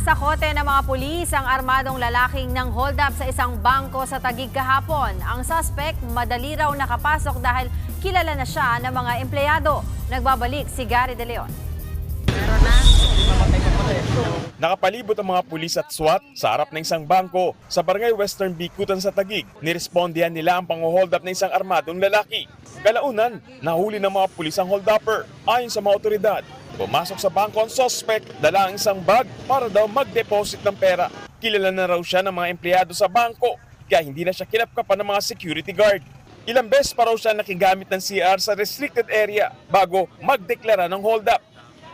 Nasakote ng mga pulis ang armadong lalaking ng hold up sa isang bangko sa Tagig kahapon. Ang suspect madali raw nakapasok dahil kilala na siya ng mga empleyado. Nagbabalik si Gary De Leon. Nakapalibot ang mga pulis at SWAT sa harap ng isang bangko sa barangay Western Bikutan sa Tagig. Nirespondihan nila ang pang-hold up ng isang armadong lalaki. Kalaunan, nahuli ng mga pulis ang hold-upper. Ayon sa mga otoridad, pumasok sa bangko ang suspect, dala ang isang bag para daw mag-deposit ng pera. Kilala na raw siya ng mga empleyado sa bangko, kaya hindi na siya kinapkapan ng mga security guard. Ilang beses pa raw siya nakigamit ng CR sa restricted area bago magdeklara ng hold-up.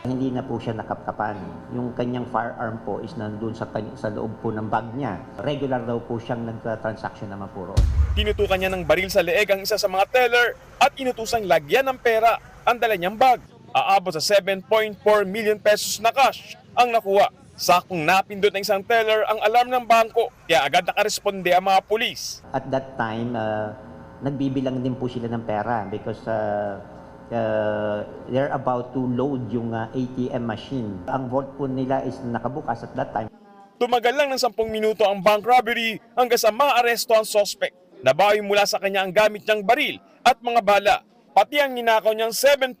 Hindi na po siya nakapkapan. Yung kanyang firearm po is nandun sa, sa loob po ng bag niya. Regular daw po siyang nagtra-transaction naman po roon. Tinutukan niya ng baril sa leeg ang isa sa mga teller at inutusang lagyan ng pera ang dala niyang bag. Aabot sa 7.4 million pesos na cash ang nakuha. Sakong napindot ng isang teller ang alarm ng bangko kaya agad nakaresponde ang mga pulis. At that time, uh, nagbibilang din po sila ng pera because uh, uh, they're about to load yung uh, ATM machine. Ang vault po nila is nakabukas at that time. Tumagal lang ng 10 minuto ang bank robbery hanggang sa maaresto ang suspect. Nabawi mula sa kanya ang gamit niyang baril at mga bala, pati ang ninakaw niyang 7.4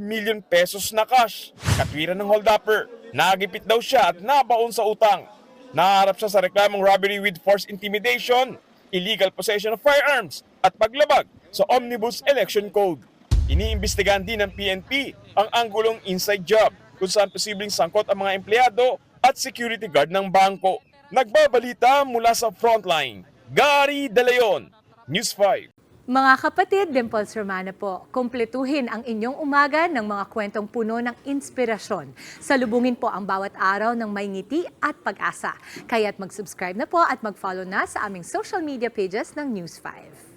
million pesos na cash. Katwiran ng hold-upper, nagipit daw siya at nabaon sa utang. Naharap siya sa reklamong robbery with force intimidation, illegal possession of firearms at paglabag sa Omnibus Election Code. Iniimbestigahan din ng PNP ang anggulong inside job kung saan posibleng sangkot ang mga empleyado at security guard ng bangko. Nagbabalita mula sa frontline, Gary De Leon, News 5. Mga kapatid, Dimples Romana po, kumpletuhin ang inyong umaga ng mga kwentong puno ng inspirasyon. Salubungin po ang bawat araw ng may ngiti at pag-asa. Kaya't mag-subscribe na po at mag-follow na sa aming social media pages ng News 5.